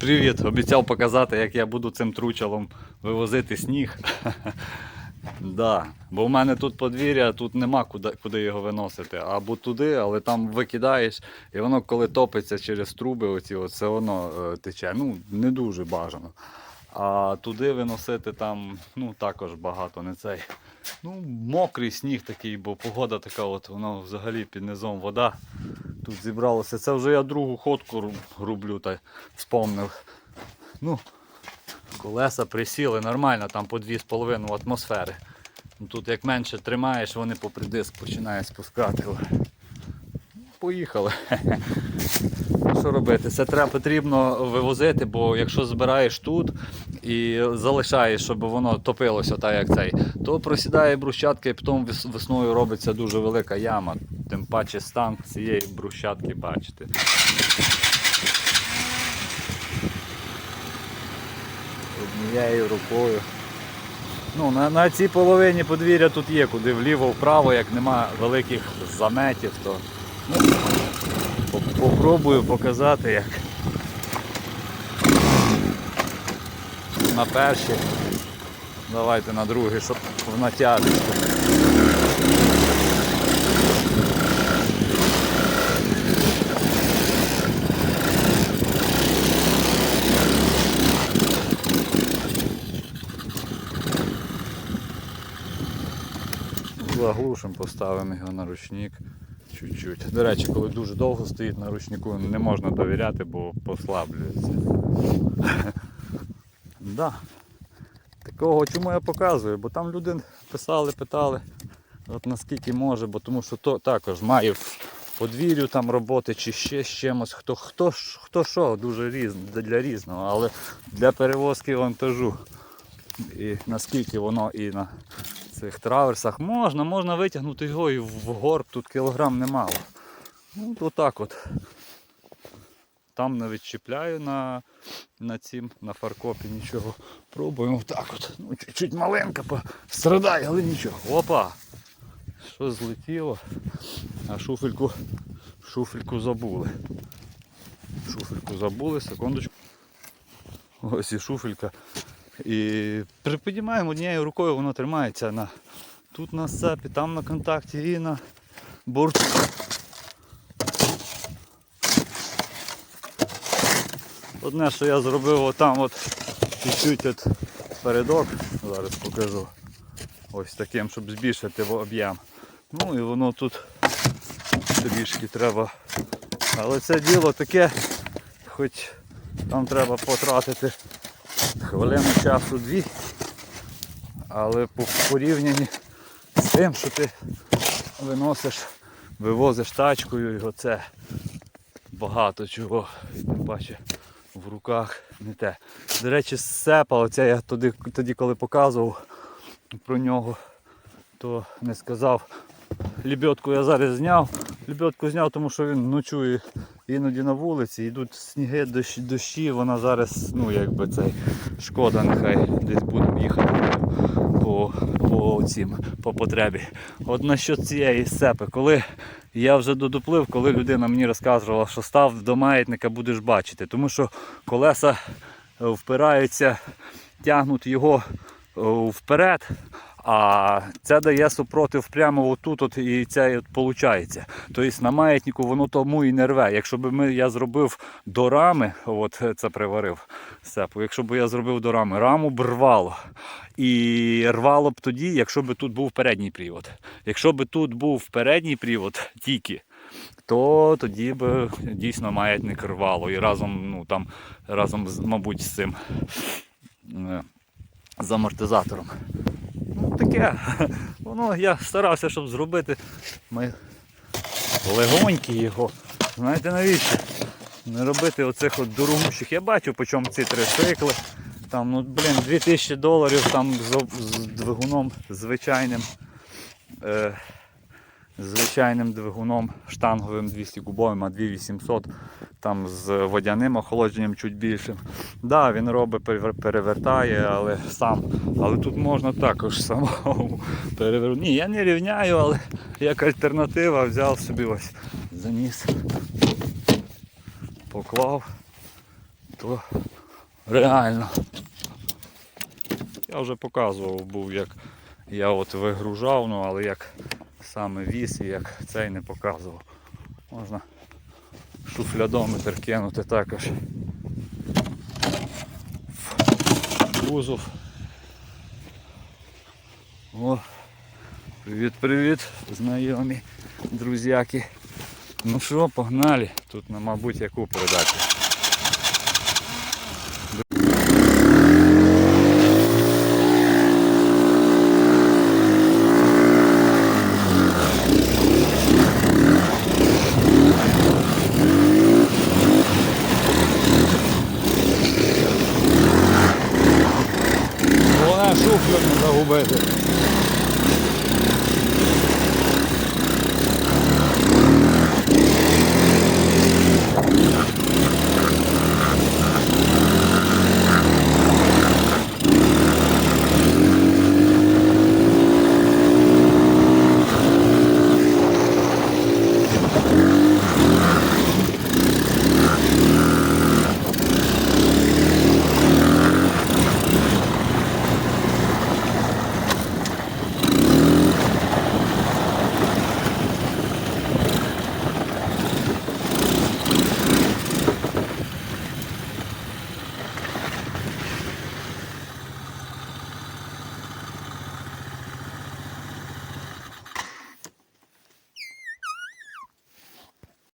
Привіт! Обіцяв показати, як я буду цим тручалом вивозити сніг. Да. Бо в мене тут подвір'я, тут нема куди, куди його виносити. Або туди, але там викидаєш, і воно коли топиться через труби, оці, от, все воно е, тече. Ну, не дуже бажано. А туди виносити там ну, також багато не цей. Ну, мокрий сніг такий, бо погода така, от воно взагалі під низом вода. Тут зібралося. Це вже я другу ходку роблю та вспомнив. Ну, колеса присіли нормально, там по 2,5 атмосфери. Ну, Тут як менше тримаєш, вони попри диск починають спускати. Поїхали. Що робити? Це треба потрібно вивозити, бо якщо збираєш тут і залишаєш, щоб воно топилося так як цей, то просідає брусчатка і потім весною робиться дуже велика яма. Тим паче стан цієї брусчатки бачите. Однією рукою. Ну, на, на цій половині подвір'я тут є, куди вліво-вправо, як нема великих заметів, то попробую показати як. На першій. Давайте на другий, щоб в натяжечку. Заглушимо, поставимо його на ручник чуть-чуть. До речі, коли дуже довго стоїть на ручнику, не можна довіряти, бо послаблюється. да. Такого чому я показую? Бо там люди писали, питали, от наскільки може, бо тому що то також має подвір'ю там роботи чи ще з чимось. Хто, хто, хто що, дуже різно, для різного, але для перевозки вантажу. І наскільки воно і на цих траверсах можна, можна витягнути його і в горб, тут кілограм немало. Ну, от так от. Там не відчіпляю на, на цім, на фаркопі нічого. Пробуємо так от. Ну, чуть-чуть маленька пострадає, але нічого. Опа! Що злетіло? А шуфельку, шуфельку забули. Шуфельку забули, секундочку. Ось і шуфелька. І приподнімаємо однією рукою, воно тримається на тут на сцепі, там на контакті і на борту. Одне, що я зробив отам от чуть-чуть от передок, зараз покажу. Ось таким, щоб збільшити об'єм. Ну і воно тут трішки треба. Але це діло таке, хоч там треба потратити хвилину часу дві. Але по порівнянні з тим, що ти виносиш, вивозиш тачкою, і оце багато чого. І Тим паче в руках не те. До речі, сепа, оце я тоді, тоді коли показував про нього, то не сказав. Лебедку я зараз зняв. Лебедку зняв, тому що він ночує іноді на вулиці, йдуть сніги, дощі, дощі, вона зараз, ну якби цей шкода, нехай десь будемо їхати по, по, цим, по потребі. От насчет цієї сепи, коли я вже додуплив, коли людина мені розказувала, що став до маятника, будеш бачити. Тому що колеса впираються, тягнуть його е, вперед, а це дає супротив прямо отут от, і це виходить. Тобто на маятнику воно тому і не рве. Якщо б ми, я зробив до рами, от це приварив сепу, якщо б я зробив до рами, раму б рвало. І рвало б тоді, якщо б тут був передній привод. Якщо б тут був передній привод тільки, то тоді б дійсно маятник рвало. І разом, ну там, разом мабуть, з цим е, з амортизатором. Таке. Воно я старався, щоб зробити. Ми легонькі його. Знаєте навіщо? Не робити оцих от дурумущих. Я бачу, по чому ці трицикли. Там, ну, блін, 2000 доларів там з, з двигуном звичайним. Е, звичайним двигуном штанговим 200 кубовим, а 2800 там з водяним охолодженням чуть більшим. Да, він робить, перевертає, але сам. Але тут можна також самому перевернути. Ні, я не рівняю, але як альтернатива взяв собі ось заніс, поклав то реально. Я вже показував був, як я от вигружав, ну але як саме віз і як цей не показував. Можна шуфлядометр кинути також. в Кузов. О, привіт-привіт, знайомі, друзяки. Ну що, погнали. Тут, ну, мабуть, яку передати. 뭐 야? 이.